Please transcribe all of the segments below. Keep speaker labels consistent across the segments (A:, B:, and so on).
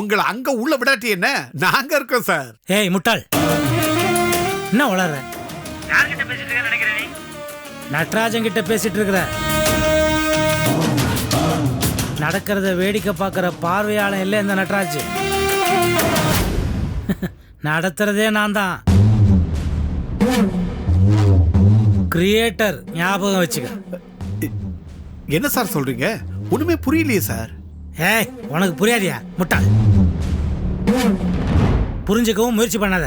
A: உங்களை அங்க உள்ள விடாட்டி என்ன? நாங்க இருக்கோம் சார்
B: ஏய் முட்டாள். என்ன வளர்ற? யார்கிட்ட பேசிட்டு இருக்க நினைக்கிறேன் நீ? நடராஜன் கிட்ட பேசிட்டு இருக்கிற. நடக்கிறத வேடிக்கை பார்க்குற பார்வையாளன் இல்லை இந்த நடராஜ். நடத்துறதே நான் தான். கிரியேட்டர் ஞாபகம் வச்சுக்க.
A: என்ன சார் சொல்றீங்க? ஒண்ணுமே புரியலையே சார்
B: ஏய் உனக்கு புரியாதியா? முட்டாள் புரிஞ்சுக்கவும் முயற்சி பண்ணாத.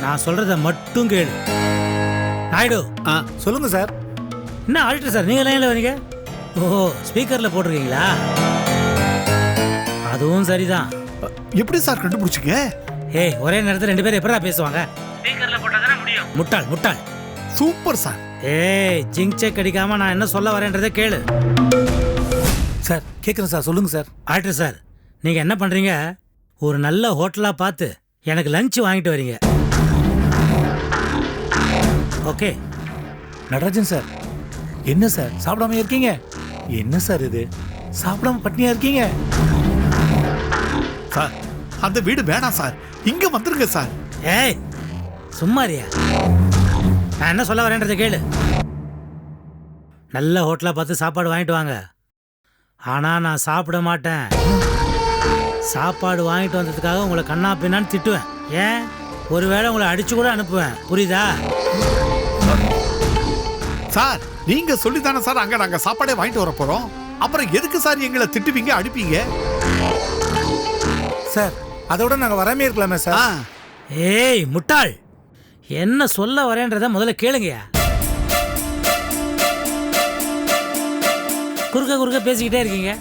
B: நான் சொல்றத மட்டும் கேளு. நாயுடு.
A: ஆ,
C: சொல்லுங்க சார்.
B: என்ன ஆடிட்டர் சார்? நீங்க லைன்ல வரீங்க? ஓஹோ ஸ்பீக்கர்ல போட்டிருக்கீங்களா? அதுவும் சரிதான்.
A: எப்படி சார் கண்டுபிடிச்சீங்க?
B: ஏய் ஒரே நேரத்தில் ரெண்டு பேரும் எப்படா பேசுவாங்க? ஸ்பீக்கர்ல போட்டா தானே முடியும். முட்டாள் முட்டாள்.
A: Super sir.
B: ஏய் ஜிங்க் செக் அடிக்காம நான் என்ன சொல்ல வரேன்றதை கேளு.
C: சார் கேட்குறேன் சார் சொல்லுங்க சார்.
B: ஆக்டர் சார் நீங்கள் என்ன பண்ணுறீங்க ஒரு நல்ல ஹோட்டலாக பார்த்து எனக்கு லஞ்ச் வாங்கிட்டு வரீங்க. ஓகே.
C: நடராஜன் சார். என்ன சார் சாப்பிடாம இருக்கீங்க? என்ன சார் இது? சாப்பிடாம பட்னியா இருக்கீங்க?
A: சார் அந்த வீடு வேணாம் சார். இங்க வந்துருங்க சார்.
B: ஏய் சும்மாரியா நான் என்ன சொல்ல வரேன்றதை கேளு. நல்ல ஹோட்டலாக பார்த்து சாப்பாடு வாங்கிட்டு வாங்க. ஆனால் நான் சாப்பிட மாட்டேன். சாப்பாடு வாங்கிட்டு வந்ததுக்காக உங்களை கண்ணா பின்னான்னு திட்டுவேன். ஏன்? ஒருவேளை உங்களை அடிச்சு கூட அனுப்புவேன். புரியுதா?
A: சார் நீங்க சொல்லி தானே சார் அங்க நாங்க சாப்பாடே வாங்கிட்டு வர போறோம். அப்புறம் எதுக்கு சார் எங்களை திட்டுவீங்க அடிப்பீங்க?
C: சார் அதோட நாங்க வராமே இருக்கலாமே சார்.
B: ஏய் முட்டாள். என்ன சொல்ல வரேன்றத முதல்ல கேளுங்கயா குறுக்க குறுக்க பேசிக்கிட்டே இருக்கீங்க.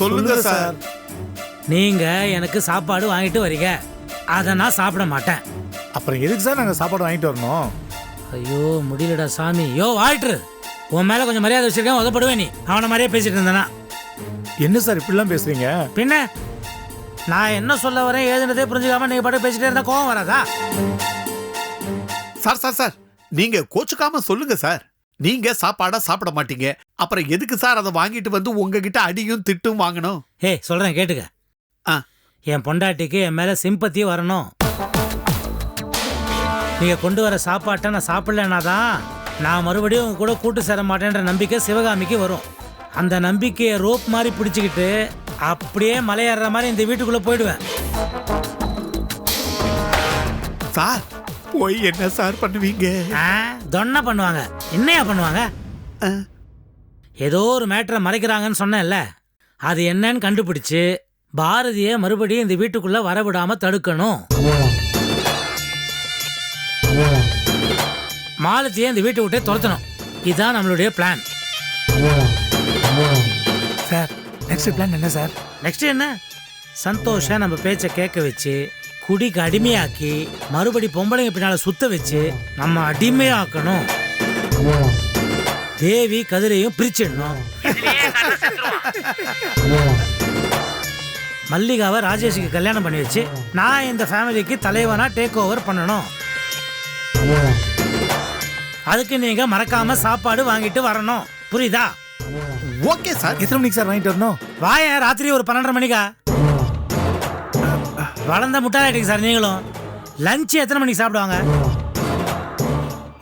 A: சொல்லுங்க சார்.
B: நீங்க எனக்கு சாப்பாடு வாங்கிட்டு வரீங்க. அதை நான் சாப்பிட மாட்டேன்.
C: அப்புறம் எதுக்கு சார் நாங்க சாப்பாடு வாங்கிட்டு வரணும்?
B: ஐயோ முடியலடா சாமி. யோ வாயிட்ரு உன் மேல கொஞ்சம் மரியாதை வச்சிருக்கேன் உதப்படுவேன் நீ. அவனை மாதிரியே பேசிட்டு இருந்தனா?
C: என்ன சார் இப்படிலாம் பேசுறீங்க?
B: பின்ன நான் என்ன சொல்ல வரேன் ஏதுனதே புரிஞ்சுக்காம நீங்க பாட்டு பேசிட்டே இருந்தா கோவம் வராதா?
A: சார் சார் சார் நீங்க கோச்சுக்காம சொல்லுங்க சார். நீங்க சாப்பாடா சாப்பிட மாட்டீங்க. அப்புறம் எதுக்கு சார் அதை வாங்கிட்டு வந்து உங்ககிட்ட அடியும் திட்டும் வாங்கணும்?
B: ஏய் சொல்றேன் கேட்டுக்க.
A: ஆ.
B: என் பொண்டாட்டிக்கு என் மேல சிம்பத்தி வரணும். நீங்க கொண்டு வர சாப்பாட்டை நான் சாப்பிடலனா தான் நான் மறுபடியும் உங்க கூட கூட்டு சேர மாட்டேன்ற நம்பிக்கை சிவகாமிக்கு வரும். அந்த நம்பிக்கையை ரோப் மாதிரி பிடிச்சிக்கிட்டு அப்படியே மலையேறுற மாதிரி இந்த வீட்டுக்குள்ள போயிடுவேன்.
A: சார் போய் என்ன சார் பண்ணுவீங்க?
B: ஆ, தொன்னை பண்ணுவாங்க. என்னையா பண்ணுவாங்க? ஏதோ ஒரு மேட்டரை மறைக்கிறாங்கன்னு சொன்னேன்ல. அது என்னன்னு கண்டுபிடிச்சு பாரதியை மறுபடியும் இந்த வீட்டுக்குள்ள வரவிடாம தடுக்கணும். மாலத்தியை இந்த வீட்டை விட்டே துரத்தணும். இதுதான் நம்மளுடைய பிளான்
C: சார் நெக்ஸ்ட் பிளான் என்ன சார்?
B: நெக்ஸ்ட் என்ன? சந்தோஷ நம்ம பேச்சை கேட்க வச்சு குடிக்கு அடிமையாக்கி மறுபடி பொம்பளைங்க பின்னால சுத்த வச்சு நம்ம அடிமையாக்கணும். தேவி கதிரையும் பிரிச்சிடணும். மல்லிகாவை ராஜேஷுக்கு கல்யாணம் பண்ணி வச்சு நான் இந்த ஃபேமிலிக்கு தலைவனா டேக் ஓவர் பண்ணணும். அதுக்கு நீங்க மறக்காம சாப்பாடு வாங்கிட்டு வரணும். புரியுதா?
A: ஓகே சார்
C: எத்தனை மணிக்கு சார் வாங்கிட்டு வரணும்?
B: வாயேன் ராத்திரி ஒரு பன்னெண்டரை மணிக்கா? வளர்ந்த முட்டாளாயிட்டீங்க சார் நீங்களும். லஞ்ச் எத்தனை மணிக்கு சாப்பிடுவாங்க?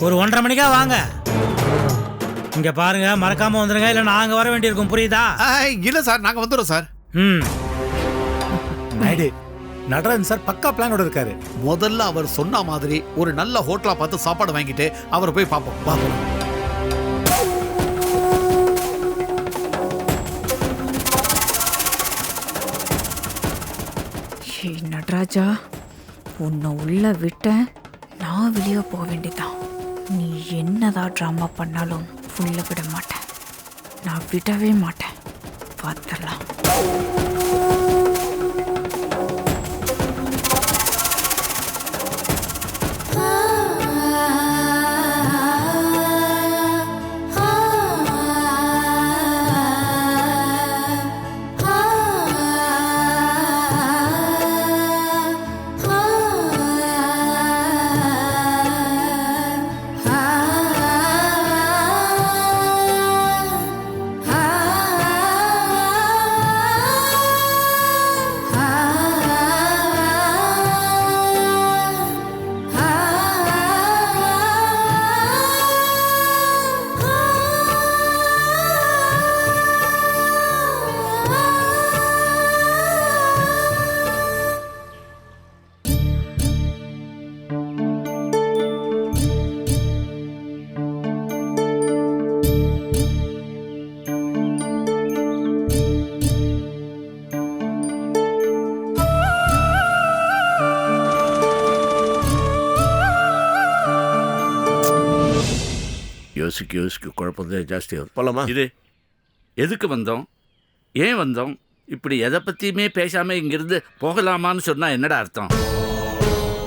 B: ஒரு ஒன்றரை மணிக்கா வாங்க. இங்க பாருங்க மறக்காம வந்துருங்க இல்ல நாங்க வர வேண்டியிருக்கும் புரியுதா?
A: இல்ல சார் நாங்க வந்துடுறோம் சார்.
B: ம்.
C: நாயுடு நடராஜன் சார் பக்கா பிளானோட இருக்காரு.
A: முதல்ல அவர் சொன்ன மாதிரி ஒரு நல்ல ஹோட்டலா பார்த்து சாப்பாடு வாங்கிட்டு அவரை போய் பார்ப்போம். வா
D: ஏய் நடராஜா உன்னை உள்ள விட்டேன். நான் வெளியே போக வேண்டியதான் நீ என்னதான் ட்ராமா பண்ணாலும் உள்ள விட மாட்டேன். நான் விடவே மாட்டேன். பார்த்துடலாம்
E: யோசிக்க யோசிக்க குழப்பம் தான் ஜாஸ்தியாகும் போலாமா?
F: இது எதுக்கு வந்தோம்? ஏன் வந்தோம்? இப்படி எதை பற்றியுமே பேசாமல் இங்கிருந்து போகலாமான்னு சொன்னால் என்னடா அர்த்தம்?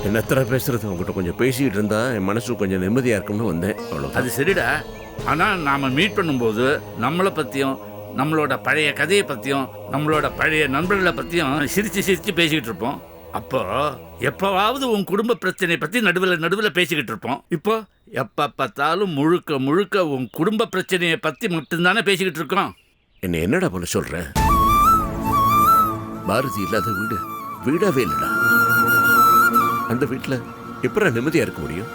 E: என்னத்தர பேசுறது? உங்ககிட்ட கொஞ்சம் பேசிக்கிட்டு இருந்தா என் மனசு கொஞ்சம் நிம்மதியா இருக்கும்னு வந்தேன். அவ்வளோ
F: அது சரிடா. ஆனால் நாம் மீட் பண்ணும்போது நம்மளை பற்றியும் நம்மளோட பழைய கதையை பற்றியும் நம்மளோட பழைய நண்பர்களை பற்றியும் சிரித்து சிரித்து பேசிக்கிட்டு இருப்போம். அப்போ எப்போவாவது உன் குடும்ப பிரச்சனை பற்றி நடுவில் நடுவில் பேசிக்கிட்டு இருப்போம். இப்போ எப்போ பார்த்தாலும் முழுக்க முழுக்க உன் குடும்ப பிரச்சனையை பற்றி மட்டும்தானே பேசிக்கிட்டு இருக்கோம்
E: என்ன என்னடா பண்ண சொல்ற? பாரதி இல்லாத வீடு வீடாவே இல்லடா. அந்த வீட்டுல எப்படா நிம்மதியா இருக்க முடியும்?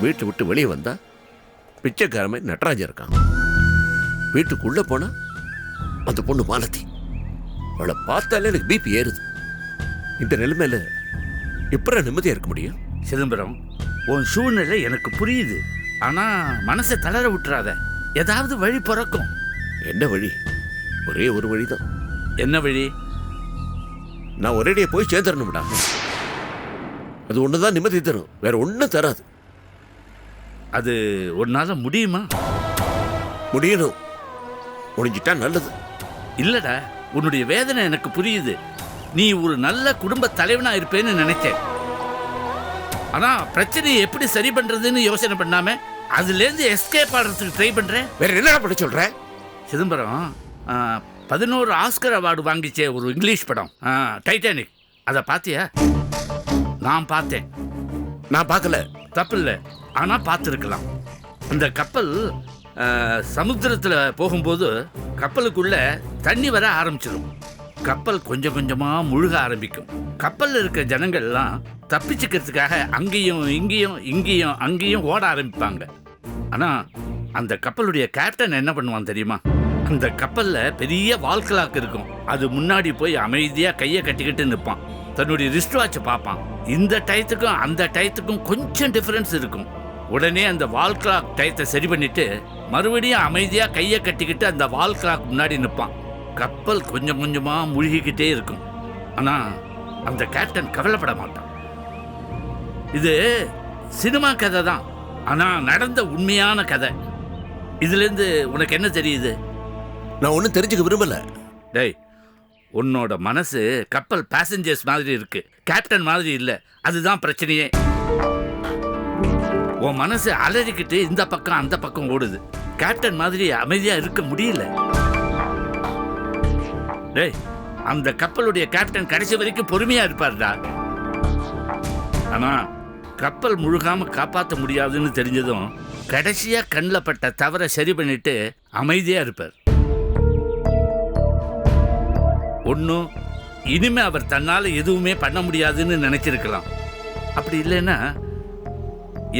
E: வீட்டை விட்டு வெளியே வந்தா பிச்சைக்கார மாதிரி நடராஜன் இருக்கான். வீட்டுக்குள்ள போனா அந்த பொண்ணு மாலதி. அவளை பார்த்தாலே எனக்கு பிபி ஏறுது. இந்த நிலைமையில எப்படா நிம்மதியா இருக்க முடியும்?
F: சிதம்பரம் உன் சூழ்நிலை எனக்கு புரியுது. ஆனால் மனசை தளர விட்டுறாத. ஏதாவது வழி பிறக்கும்.
E: என்ன வழி? ஒரே ஒரு வழிதான்.
F: என்ன வழி?
E: நான் ஒரேடியே போய் சேர்ந்துடணும்டா அது ஒண்ணுதான் நிம்மதி தரும். வேற ஒண்ணும் தராது.
F: அது உன்னால முடியுமா?
E: முடியணும். முடிஞ்சிட்டா நல்லது.
F: இல்லடா உன்னுடைய வேதனை எனக்கு புரியுது. நீ ஒரு நல்ல குடும்ப தலைவனா இருப்பேன்னு நினைச்சேன் ஆனா பிரச்சனையை எப்படி சரி பண்றதுன்னு யோசனை பண்ணாம அதுல இருந்து எஸ்கேப் ஆடுறதுக்கு ட்ரை பண்றேன்.
E: வேற என்னடா பண்ண சொல்ற?
F: சிதம்பரம் ஆ, பதினோரு ஆஸ்கர் அவார்டு வாங்கிச்சே ஒரு இங்கிலீஷ் படம். ஆ, டைட்டானிக் அதை பார்த்தியா நான் பார்த்தேன்.
E: நான் பார்க்கல.
F: தப்பில்லை. ஆனால் பார்த்துருக்கலாம். அந்த கப்பல் சமுத்திரத்தில் போகும்போது கப்பலுக்குள்ள தண்ணி வர ஆரம்பிச்சிடும் கப்பல் கொஞ்சம் கொஞ்சமாக முழுக ஆரம்பிக்கும். கப்பலில் இருக்க ஜனங்கள்லாம் தப்பிச்சுக்கிறதுக்காக அங்கேயும் இங்கேயும் இங்கேயும் அங்கேயும் ஓட ஆரம்பிப்பாங்க. ஆனால் அந்த கப்பலுடைய கேப்டன் என்ன பண்ணுவான் தெரியுமா? அந்த கப்பலில் பெரிய வால்கலாக் இருக்கும். அது முன்னாடி போய் அமைதியாக கையை கட்டிக்கிட்டு நிற்பான். தன்னுடைய ரிஸ்ட் வாட்சை பார்ப்பான். இந்த டயத்துக்கும் அந்த டயத்துக்கும் கொஞ்சம் டிஃப்ரென்ஸ் இருக்கும். உடனே அந்த வால் கிளாக் டயத்தை சரி பண்ணிட்டு மறுபடியும் அமைதியாக கையை கட்டிக்கிட்டு அந்த வால் கிளாக் முன்னாடி நிற்பான். கப்பல் கொஞ்சம் கொஞ்சமாக முழுகிக்கிட்டே இருக்கும். ஆனால் அந்த கேப்டன் கவலைப்பட மாட்டான். இது சினிமா கதை தான். ஆனால் நடந்த உண்மையான கதை. இதுலேருந்து உனக்கு என்ன தெரியுது?
E: நான் ஒன்றும் தெரிஞ்சுக்க விரும்பல.
F: டேய் உன்னோட மனசு கப்பல் பேசஞ்சர்ஸ் மாதிரி இருக்கு. கேப்டன் மாதிரி இல்லை. அதுதான் பிரச்சனையே. உன் மனசு அலறிக்கிட்டு இந்த பக்கம் அந்த பக்கம் ஓடுது. கேப்டன் மாதிரி அமைதியா இருக்க முடியல. டேய் அந்த கப்பலுடைய கேப்டன் கடைசி வரைக்கும் பொறுமையா இருப்பார்டா. ஆனா கப்பல் முழுகாம காப்பாற்ற முடியாதுன்னு தெரிஞ்சதும் கடைசியா கண்ணில் பட்ட தவறை சரி பண்ணிட்டு அமைதியா இருப்பார். ஒன்றும் இனிமே அவர் தன்னால் எதுவுமே பண்ண முடியாதுன்னு நினைச்சிருக்கலாம். அப்படி இல்லைன்னா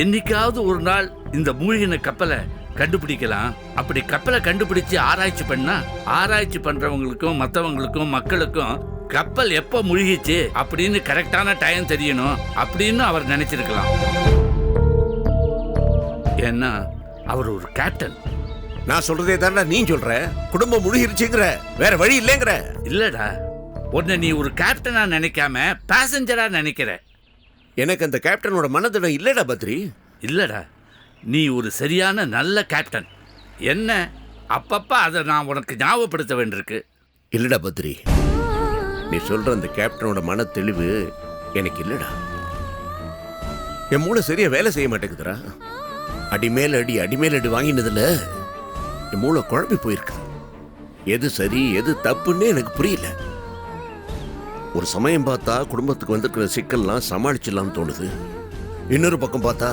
F: என்னைக்காவது ஒரு நாள் இந்த மூழ்கின கப்பலை கண்டுபிடிக்கலாம். அப்படி கப்பலை கண்டுபிடிச்சு ஆராய்ச்சி பண்ணால் ஆராய்ச்சி பண்ணுறவங்களுக்கும் மற்றவங்களுக்கும் மக்களுக்கும் கப்பல் எப்போ முழுகிச்சு அப்படின்னு கரெக்டான டைம் தெரியணும் அப்படின்னு அவர் நினைச்சிருக்கலாம். ஏன்னா அவர் ஒரு கேப்டன்
E: நான் சொல்றதே தானடா நீ சொல்ற. குடும்பம் முழுகிருச்சுங்கிற. வேற வழி இல்லைங்கிற.
F: இல்லடா. உன்னை நீ ஒரு கேப்டனா நினைக்காம பேசஞ்சரா நினைக்கிற.
E: எனக்கு அந்த கேப்டனோட மனதிடம் இல்லடா பத்ரி.
F: இல்லடா. நீ ஒரு சரியான நல்ல கேப்டன் என்ன? அப்பப்ப அதை நான் உனக்கு ஞாபகப்படுத்த வேண்டியிருக்கு.
E: இல்லடா பத்ரி. நீ சொல்ற அந்த கேப்டனோட மன தெளிவு எனக்கு இல்லடா. என் மூளை சரியா வேலை செய்ய மாட்டேங்குதுடா. அடிமேல் அடி அடிமேல் அடி வாங்கினதுல என் மூளை குழம்பி போயிருக்கு. எது சரி எது தப்புன்னு எனக்கு புரியல. ஒரு சமயம் பார்த்தா குடும்பத்துக்கு வந்திருக்கிற சிக்கல்லாம் சமாளிச்சிடலாம்னு தோணுது. இன்னொரு பக்கம் பார்த்தா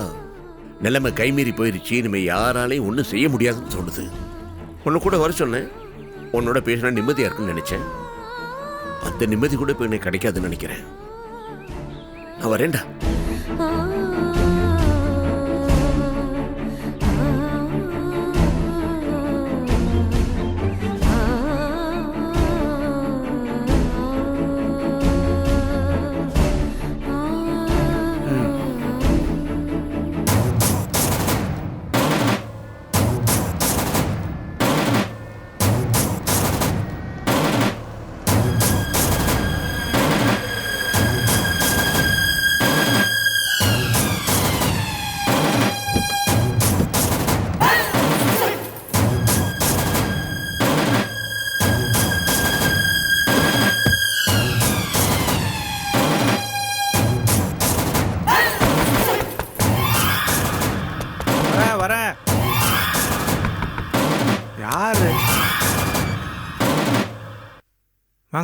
E: நிலைமை கைமீறி போயிருச்சு இனிமே யாராலையும் ஒன்றும் செய்ய முடியாதுன்னு தோணுது. உன்னை கூட வர சொன்னேன். உன்னோட பேசினா நிம்மதியாக இருக்குன்னு நினச்சேன். அந்த நிம்மதி கூட இப்போ எனக்கு கிடைக்காதுன்னு நினைக்கிறேன். நான் வரேன்டா.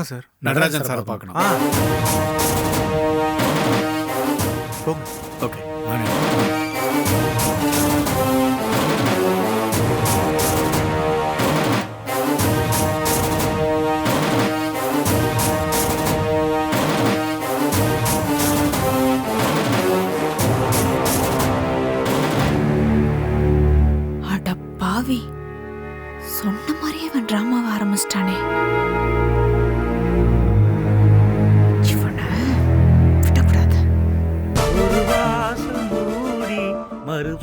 C: வாங்க சார்.
A: நடராஜன் சாரை பார்க்கணும். ஓகே.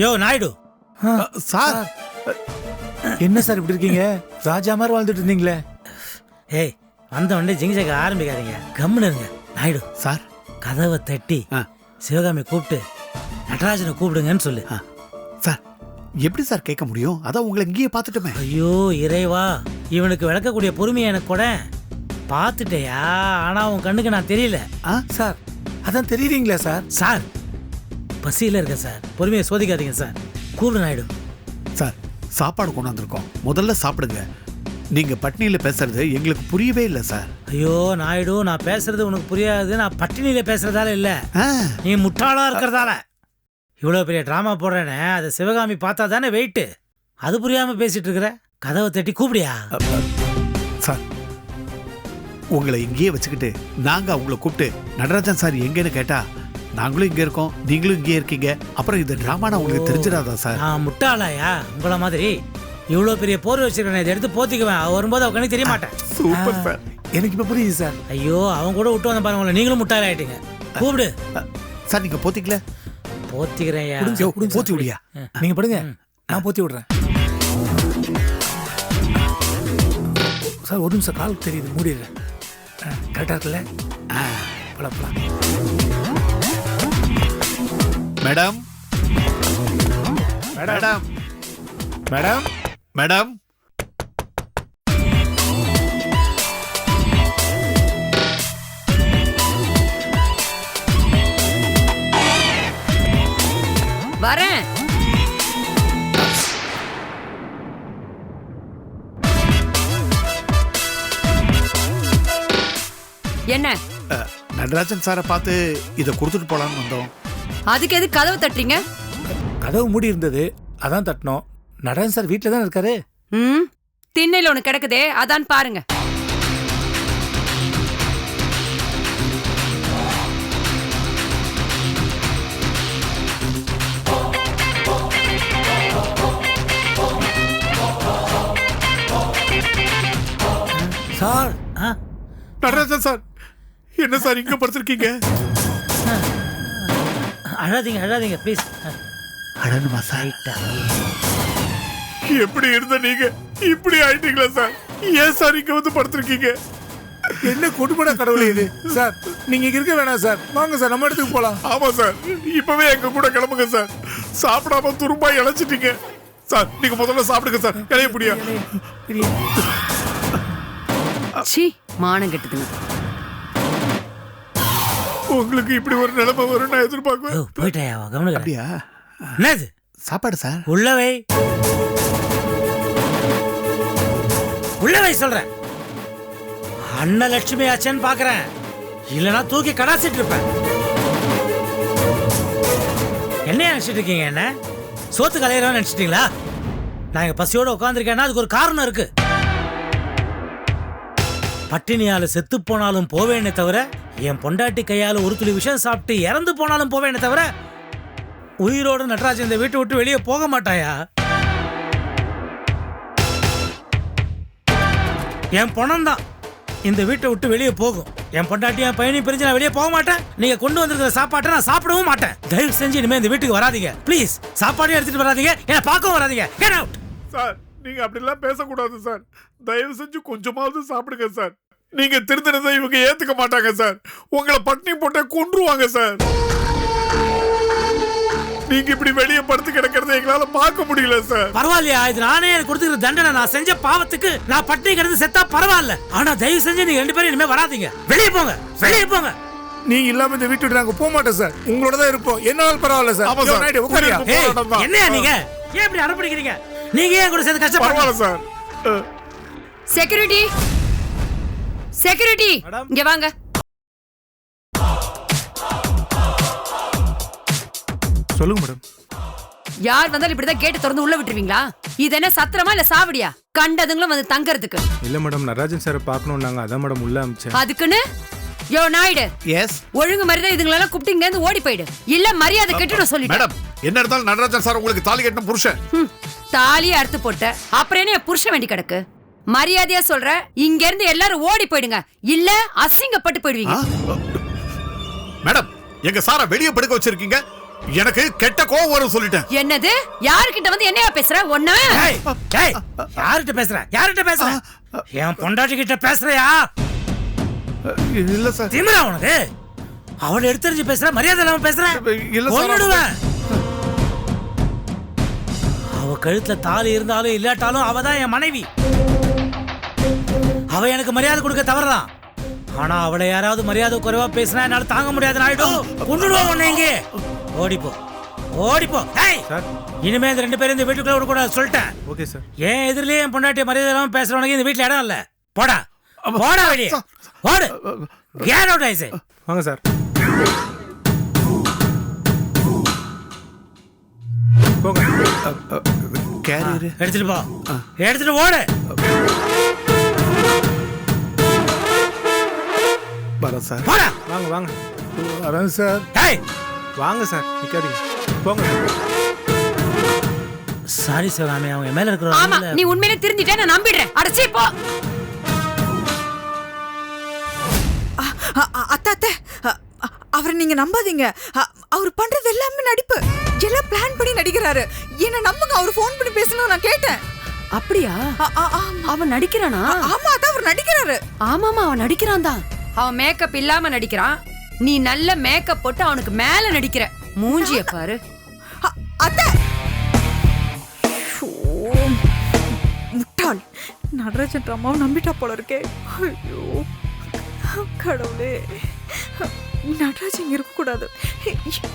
B: யோ நாயுடு.
A: சார்.
C: என்ன சார் இப்படி இருக்கீங்க? ராஜா மாதிரி வாழ்ந்துட்டு இருந்தீங்களே.
B: ஏய் வந்த உடனே ஜிங்ஜாக்க ஆரம்பிக்காதீங்க. கம்முன்னு இருங்க. நாயுடு
A: சார்.
B: கதவை தட்டி. சிவகாமி கூப்பிட்டு நடராஜனை கூப்பிடுங்கன்னு சொல்லு.
A: சார் எப்படி சார் கேட்க முடியும்? அதான் உங்களை இங்கேயே பார்த்துட்டுமே.
B: ஐயோ இறைவா. இவனுக்கு விளக்கக்கூடிய பொறுமையை எனக்கு கூட. பார்த்துட்டேயா? ஆனா உன் கண்ணுக்கு நான் தெரியல.
A: ஆ?
C: சார் அதான் தெரியுறீங்களா சார்?
B: சார் பசியில் இருக்கேன் சார். பொறுமையை சோதிக்காதீங்க சார். கூப்பிடு நாயுடு.
A: சார் சாப்பாடு கொண்டு வந்திருக்கோம் முதல்ல சாப்பிடுங்க. நீங்க பட்னியில பேசுறது எங்களுக்கு புரியவே இல்லை சார்.
B: ஐயோ நாயுடு நான் பேசுறது உனக்கு புரியாது. நான் பட்டினியில பேசுறதால இல்ல. நீ முட்டாளா இருக்கிறதால. இவ்வளோ பெரிய ட்ராமா போடுறேனே அதை சிவகாமி பார்த்தா தானே வெயிட்டு அது புரியாம பேசிட்டு இருக்கிற? கதவை தட்டி கூப்பிடியா?
A: சார் உங்களை இங்கேயே வச்சுக்கிட்டு நாங்க அவங்கள கூப்பிட்டு நடராஜன் சார் எங்கன்னு கேட்டா நாங்களும் இங்க இருக்கோம் நீங்களும் இங்கேயே இருக்கீங்க. அப்புறம் இந்த டிராமா உங்களுக்கு தெரிஞ்சிடாதா சார்?
B: நான் முட்டாளாயா? உங்கள மாதிரி. இவ்வளோ பெரிய போர் வச்சிருக்கேன் இதை எடுத்து போத்திக்குவேன். அவ வரும்போது அவ கணக்கு தெரிய மாட்டேன்.
A: Super sir.
C: எனக்கு இப்ப புரியுது சார்.
B: ஐயோ அவன் கூட விட்டு வந்த பாருங்களேன். நீங்களும் முட்டாளாயிட்டீங்க. கூப்பிடு.
A: சார் நீங்க போத்தீங்களா
B: போத்திக்கிறேன்
A: போத்தி விடியா?
C: நீங்க படுங்க. நான் போத்தி விடுறேன். சார் ஒரு நிமிஷம் கால் தெரியுது மூடிடுறேன். கரெக்டா இருக்குல்ல? போலாம் போலாம்.
A: மேடம். மேடம்.
C: மேடம்.
A: மேடம்.
G: வரேன். என்ன?
A: நடராஜன் சாரை பார்த்து இதை கொடுத்துட்டு போலான்னு வந்தோம்.
G: அதுக்கு எது கதவு தட்டுறீங்க?
C: கதவு மூடி இருந்தது. அதான் தட்டினோம். நடராஜன் சார் வீட்டில் தான் இருக்காரு?
G: ம். திண்ணையில ஒண்ணு கிடக்குதே அதான் பாருங்க.
C: சார்
A: நடராஜன் சார் என்ன சார் இங்க படுத்திருக்கீங்க?
B: அழாதீங்க அழாதீங்க ப்ளீஸ்
A: அழனுமா சார்? எப்படி இருந்த நீங்க? இப்படி ஆயிட்டீங்களா சார்? ஏன் சார் இங்க வந்து படுத்திருக்கீங்க?
C: என்ன கொடுப்பட கடவுளே இது? சார் நீங்க இங்க இருக்க வேணாம் சார். வாங்க சார் நம்ம இடத்துக்கு போலாம்.
A: ஆமா சார். இப்பவே எங்க கூட கிளம்புங்க சார். சாப்பிடாம துரும்பா இழைச்சிட்டீங்க. சார் நீங்க முதல்ல சாப்பிடுங்க சார். இளைய முடியா
G: சி மானம் கெட்டுதுங்க.
A: உங்களுக்கு இப்படி ஒரு நிலைமை வரும் நான் எதிர்பார்க்குவேன்
B: போயிட்டாயா அவன் கவனிக்கிறேன்
A: அப்படியா?
B: என்னது?
A: சாப்பாடு சார்.
B: உள்ளவை உள்ளவை சொல்றேன். அண்ணன் லட்சுமி ஆச்சேன்னு பாக்குறேன். இல்லனா தூக்கி கடாசிட்டு இருப்பேன். என்ன நினைச்சிட்டு இருக்கீங்க என்ன? சோத்து கலையிறவன் நினைச்சிட்டீங்களா? நான் இங்க பசியோட உட்காந்துருக்கேன்னா அதுக்கு ஒரு காரணம் இருக்கு. பட்டினியால செத்து போனாலும் போவேனே தவிர என் பொண்டாட்டி கையால் ஒரு துளி விஷம் சாப்பிட்டு இறந்து போனாலும் போவேனே தவிர உயிரோடு நடராஜன் இந்த வீட்டை விட்டு வெளியே போக மாட்டாயா? என் பணம் தான் இந்த வீட்டை விட்டு வெளியே போகும். என் பொண்டாட்டி என் பையனையும் பிரிஞ்சு நான் வெளியே போக மாட்டேன். நீங்க கொண்டு வந்திருக்கிற சாப்பாட்டை நான் சாப்பிடவும் மாட்டேன். தயவு செஞ்சு இனிமே இந்த வீட்டுக்கு வராதீங்க. ப்ளீஸ் சாப்பாடையும் எடுத்துட்டு வராதீங்க. என்ன பார்க்கவும் வராதீங்க. Get அவுட்
A: சார் நீங்க அப்படிலாம் பேசக்கூடாது சார். தயவு செஞ்சு கொஞ்சமாவது சாப்பிடுங்க சார். நீங்க திருந்தினதை இவங்க ஏத்துக்க மாட்டாங்க சார். உங்களை பட்னி போட்டே கொன்றுவாங்க சார். நீங்க இப்படி வெளியே படுத்து கிடக்கிறத எங்களால பார்க்க முடியல சார்.
B: பரவாயில்லையா? இது நானே எனக்கு கொடுத்துக்கிற தண்டனை. நான் செஞ்ச பாவத்துக்கு நான் பட்டினி கிடந்து செத்தா பரவாயில்ல. ஆனா தயவு செஞ்சு நீங்க ரெண்டு பேரும் இனிமே வராதீங்க. வெளியே போங்க. வெளியே போங்க.
C: நீங்க இல்லாம இந்த வீட்டு விட்டு நாங்க போக மாட்டோம் சார். உங்களோட தான் இருப்போம். என்னாலும் பரவாயில்ல சார்.
A: ஆமா சார்.
C: உட்காருயா.
B: என்னையா நீங்க? ஏன் இப்படி அடம்பிடிக்கிறீங்க நீங்க ஏன் கூட சேர்ந்து கஷ்டப்படுறீங்க?
A: பரவாயில்ல சார்.
G: செக்யூரிட்டி செக்யூரிட்டி இங்க வாங்க.
H: சொல்லுங்க மேடம்
G: யார் வந்தாலும் இப்படிதான் கேட்டு திறந்து உள்ள விட்டுருவீங்களா? இது என்ன சத்திரமா இல்ல சாவடியா? கண்டதுங்களும் வந்து தங்கறதுக்கு.
H: இல்ல மேடம் நடராஜன் சாரை பார்க்கணும் நாங்க அதான் மேடம் உள்ள அமிச்சேன்.
G: அதுக்குன்னு? யோ நாயுடு.
A: எஸ்
G: ஒழுங்கு மரியாதை இதுங்களெல்லாம் கூப்பிட்டு இங்க இருந்து ஓடி போயிடு. இல்ல மரியாதை கெட்டுடும் சொல்லிட்டேன்.
A: மேடம் என்ன இருந்தாலும் நடராஜன் சார் உங்களுக்கு தாலி கட்டின புருஷன்.
G: தாலியை அறுத்து போட்ட. அப்புறம் என்ன என் புருஷன் வேண்டி கிடக்கு? மரியாதையா சொல்ற? இங்க இருந்து எல்லாரும் ஓடி போயிடுங்க. இல்ல அசிங்கப்பட்டு போயிடுவீங்க.
A: மேடம் எங்க சாரை வெளியே படுக்க வச்சிருக்கீங்க? எனக்கு கெட்ட கோவம் வரும் சொல்லிட்டேன்.
G: என்னது? யாருக்கிட்ட வந்து என்னையா பேசுற? ஒண்ணு?
B: ஏய், ஏய், யார்கிட்ட பேசுற? யார்கிட்ட பேசுற? என் பொண்டாட்டி கிட்ட பேசுறியா?
A: இல்ல சார்.
B: திமிரா உனக்கு? அவளை எடுத்தறிஞ்சு பேசுற மரியாதை இல்லாம பேசுற?
A: இல்ல சார்.
B: கொன்னுடுவேன். அவ கழுத்துல தாலி இருந்தாலும் இல்லாட்டாலும் அவ தான் என் மனைவி. அவ எனக்கு மரியாதை கொடுக்க தவறலாம். ஆனா அவளை யாராவது மரியாதை குறைவா பேசினா என்னால தாங்க முடியாது நாயுடு கொண்டுடுவோம் உன்னை இங்கே. ஓடிப்போ ஓடிப்போ ஏய்! இனிமே இந்த ரெண்டு பேரும் இந்த வீட்டுக்குள்ள விடக்கூடாது சொல்லிட்டேன்.
H: Okay sir.
B: ஏன் எதிரிலேயே என் பொண்டாட்டி மரியாதை இல்லாம பேசுறவனுக்கு இந்த வீட்டுல இடம் இல்ல. போடா. போடா வெளியே. ஓடு. கேட் அவுட் ஐசே
H: வாங்க சார். போங்க.
A: கேரியர்
B: எடுத்துட்டு போ. எடுத்துட்டு ஓடு.
A: வரேன் சார்.
H: வாங்க வாங்க. வரேன் சார்.
B: ஏய்
H: வாங்க சார் நிக்காதீங்க. போங்க.
B: சாரி சிவகாமி அவங்க மேல
G: ஆமா
B: இருக்கிற
G: நீ உண்மையிலே திருந்திட்டே நான் நம்பிடுறேன். அடச்சி போ.
D: அத்தை அத்தை. அவரை நீங்க நம்பாதீங்க. அவர் பண்றது எல்லாமே நடிப்பு. எல்லாம் பிளான் பண்ணி நடிக்கிறாரு. என்ன நம்புங்க அவர் ஃபோன் பண்ணி பேசணும் நான் கேட்டேன்.
G: அப்படியா?
D: ஆமா.
G: அவன் நடிக்கிறானா?
D: ஆமா அதான் அவர் நடிக்கிறாரு.
G: ஆமாமா அவன் நடிக்கிறான் தான். அவன் மேக்கப் இல்லாம நடிக்கிறான். நீ நல்ல மேக்கப் போட்டு அவனுக்கு மேல நடிக்கிற. மூஞ்சிய பாரு.
D: அத்தை! ஷோ, முட்டாள். நடராஜன் ட்ராமாவை நம்பிட்டா போல இருக்கே ஐயோ கடவுளே. நடராஜன் இங்க இருக்கக்கூடாது.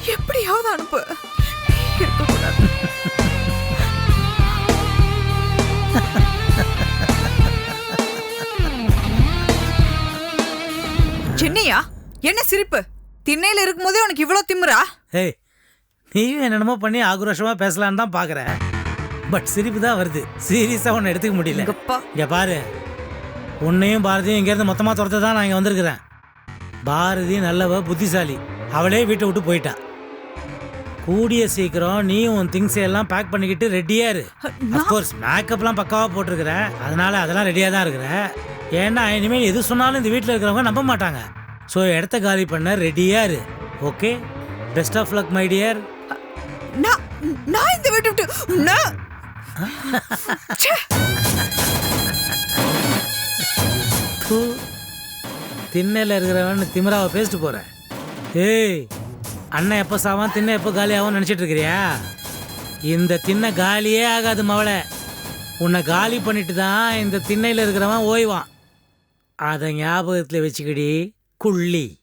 D: எப்படியாவது அனுப்பு. இருக்கக்கூடாது. சென்னையா என்ன சிரிப்பு? திண்ணையில இருக்கும்போதே உனக்கு இவ்வளவு திமிரா?
B: ஏய் நீயும் என்னென்னமோ பண்ணி ஆக்ரோஷமா பேசலான்னு தான் பாக்குறேன் பட் சிரிப்பு தான் வருது. சீரியஸா ஒன்னு எடுத்துக்க முடியல.
D: எங்கப்பா?
B: இங்க பாரு. உன்னையும் பாரதியும் இங்க இருந்து மொத்தமா துரத்த தான் நான் இங்க வந்திருக்கிறேன். பாரதி நல்லவ புத்திசாலி. அவளே வீட்டை விட்டு போயிட்டா. கூடிய சீக்கிரம் நீயும் உன் திங்ஸ் எல்லாம் பேக் பண்ணிக்கிட்டு ரெடியா இரு. அஃப்கோர்ஸ் மேக்கப்லாம் பக்காவா போட்டிருக்கிற அதனால அதெல்லாம் ரெடியா தான் இருக்கிற ஏன்னா இனிமேல் எது சொன்னாலும் இந்த வீட்டில் இருக்கிறவங்க நம்ப மாட்டாங்க. ஸோ இடத்த காலி பண்ண ரெடியா இரு. Okay best of luck my dear
D: நான் நான் இந்த வீட்டை
B: திண்ணையில் இருக்கிறவன் திமிராவை பேசிட்டு போறேன் ஏய் அண்ணன் எப்போ சாவான் திண்ணை எப்போ காலி ஆகும் நினச்சிட்டு இருக்கிறியா? இந்த திண்ணை காலியே ஆகாது மவளை. உன்னை காலி பண்ணிட்டு தான் இந்த திண்ணையில் இருக்கிறவன் ஓய்வான். அதை ஞாபகத்தில் வச்சுக்கிடி. குள்ளி
A: ஓ